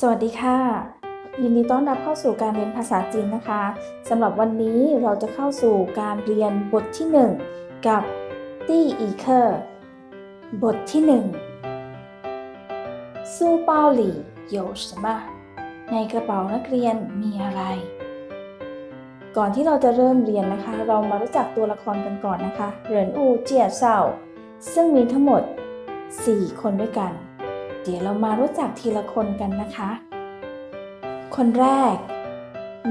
สวัสดีค่ะ ยินดีต้อนรับเข้าสู่การเรียนภาษาจีนนะคะสำหรับวันนี้เราจะเข้าสู่การเรียนบทที่ 1 กับตี้อีเคอร์บทที่1ซูเปาหลี่โยชมาในกระเป๋านักเรียนมีอะไร ก่อนที่เราจะเริ่มเรียนนะคะ เรามารู้จักตัวละครกันก่อนนะคะเหรินอูเจียเซาซึ่งมีทั้งหมด 4 คนด้วยกัน เดี๋ยวเรามารู้จักทีละคนกันนะคะ คนแรก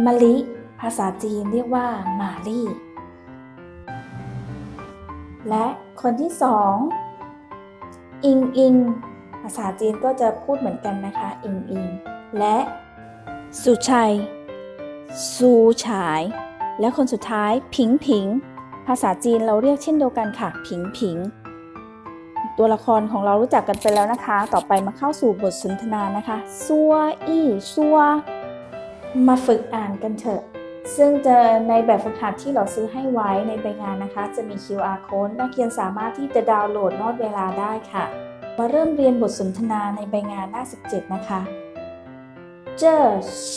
มะลิ ภาษาจีนเรียกว่ามาลี่ และคนที่สองอิงอิง ภาษาจีนก็จะพูดเหมือนกันนะคะ อิงอิง และสุชัยซูฉาย และคนสุดท้าย ผิงผิง ภาษาจีนเราเรียกเช่นเดียวกันค่ะ ผิงผิง ตัวละครของเรารู้จักกันไปแล้วนะคะ ต่อไปมาเข้าสู่บทสนทนานะคะซัวอี้ซัว มาฝึกอ่านกันเถอะ ซึ่งจะในแบบฝึกหัดที่เราซื้อให้ไว้ในใบงานนะคะ จะมี QR code นักเรียนสามารถที่จะดาวน์โหลดนอดเวลาได้ค่ะ มาเริ่มเรียนบทสนทนาในใบงานหน้า 17 นะคะ这是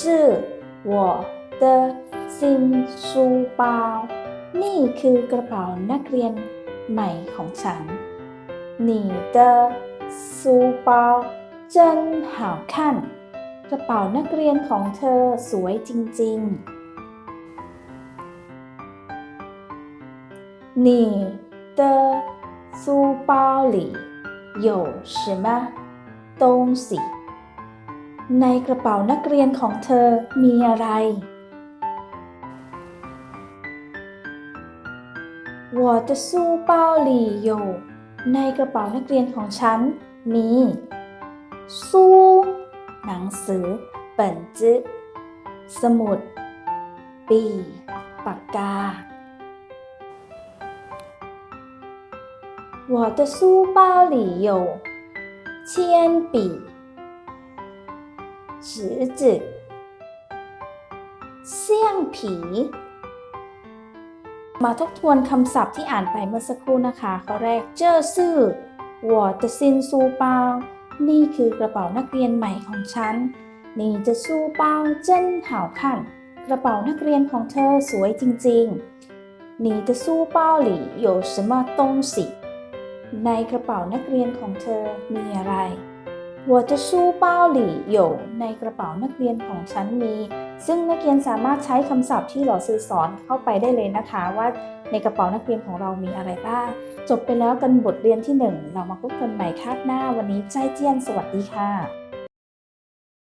我的新书包นี่คือกระเป๋านักเรียนใหม่ของฉัน 你的书包真好看กระเป๋านักเรียนของเธอสวยจริงๆ你的书包里有什么东西ในกระเป๋านักเรียนของเธอมีอะไร 我的书包里有 ในกระเป๋านักเรียนของฉันมีซูหนังสือเปิ่นจื้อสมุด ปีปากกา我的书包里有铅笔纸子เสี่ยงผี มาทบทวนคำศัพท์ที่อ่านไปเมื่อสักครู่นะคะข้อแรกเจอซื่อ我的新书包นี่คือกระเป๋านักเรียนใหม่ของฉันนี่จะ书包真好看กระเป๋านักเรียนของเธอสวยจริงๆ你的书包里有什么东西ในกระเป๋านักเรียนของเธอมีอะไร 我的书包里有ในกระเป๋านักเรียนของฉันมี ซึ่งนักเรียนสามารถใช้คำศัพท์ที่หลอซื้อสอนเข้าไปได้เลยนะคะ ว่าในกระเป๋านักเรียนของเรามีอะไรบ้าง จบไปแล้วกันบทเรียนที่ 1 เรามาพบกันใหม่คาบหน้าวันนี้ใจเจียนสวัสดีค่ะ